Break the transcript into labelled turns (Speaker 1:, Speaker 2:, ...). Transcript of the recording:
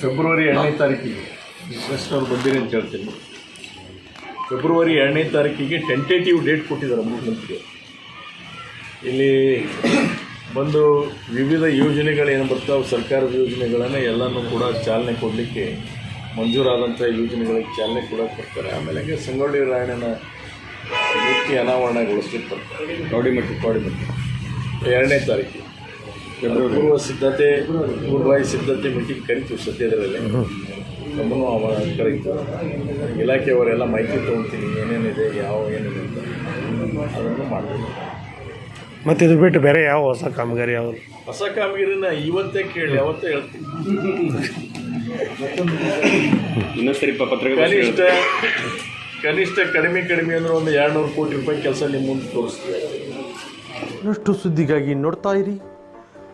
Speaker 1: February ಎರಡನೇ ತಾರೀಕಿಗೆ. ಕೃಷ್ಣವ್ರು ಬಂದಿರಿ ಅಂತ ಹೇಳ್ತೀನಿ. ಫೆಬ್ರವರಿ ಎರಡನೇ ತಾರೀಕಿಗೆ ಟೆಂಟೇಟಿವ್ ಡೇಟ್ ಕೊಟ್ಟಿದ್ದಾರೆ ಮುಖ್ಯಮಂತ್ರಿ ಇಲ್ಲಿ ಬಂದು ವಿವಿಧ ಯೋಜನೆಗಳೇನು ಬರ್ತಾವೆ ಸರ್ಕಾರದ ಯೋಜನೆಗಳನ್ನು ಎಲ್ಲನೂ ಕೂಡ ಚಾಲನೆ ಕೊಡಲಿಕ್ಕೆ ಮಂಜೂರಾದಂಥ ಯೋಜನೆಗಳಿಗೆ ಚಾಲನೆ ಕೂಡ ಕೊಡ್ತಾರೆ. ಆಮೇಲೆ ಸಂಗೊಳ್ಳಿ ರಾಯಣ್ಣನ ಮೂರ್ತಿ ಅನಾವರಣಗೊಳಿಸ್ಲಿಕ್ಕೆ ಬರ್ತಾರೆ.
Speaker 2: ಕೌಡಿಮಟ್ಟಿ
Speaker 1: ಕೌಡಿಮಟ್ಟಿ ಎರಡನೇ ತಾರೀಕು ಪೂರ್ವ ಸಿದ್ಧತೆ ಪೂರ್ವಾಯಿ ಸಿದ್ಧತೆ ಮೀಟಿಂಗ್ ಕರಿತೀವಿ ಸದ್ಯದಲ್ಲೇ. ನಮ್ಮನ್ನು ಅವ ಕರೀತು ಇಲಾಖೆಯವರೆಲ್ಲ ಮಾಹಿತಿ ತೊಗೊಳ್ತೀನಿ ಏನೇನಿದೆ ಯಾವ ಏನಿದೆ ಅಂತ ಅದನ್ನು ಮಾಡ್ತೀವಿ.
Speaker 3: ಮತ್ತು ಇದು ಬಿಟ್ಟು ಬೇರೆ ಯಾವ ಹೊಸ ಕಾಮಗಾರಿ ಯಾವ
Speaker 1: ಹೊಸ ಕಾಮಗಾರಿನ ಇವತ್ತೇ ಕೇಳಿ ಅವತ್ತೇ ಹೇಳ್ತೀನಿ.
Speaker 2: ಇನ್ನೊಂದ್ಸರಿ
Speaker 1: ಕನಿಷ್ಠ ಕನಿಷ್ಠ ಕಡಿಮೆ ಕಡಿಮೆ ಅಂದ್ರೆ ಒಂದು ಎರಡು ನೂರು ಕೋಟಿ ರೂಪಾಯಿ ಕೆಲಸ ನಿಮ್ಮ ಮುಂದೆ ತೋರಿಸ್ತೀವಿ.
Speaker 3: ಇನ್ನಷ್ಟು ಸುದ್ದಿಗಾಗಿ ನೋಡ್ತಾ ಇರಿ.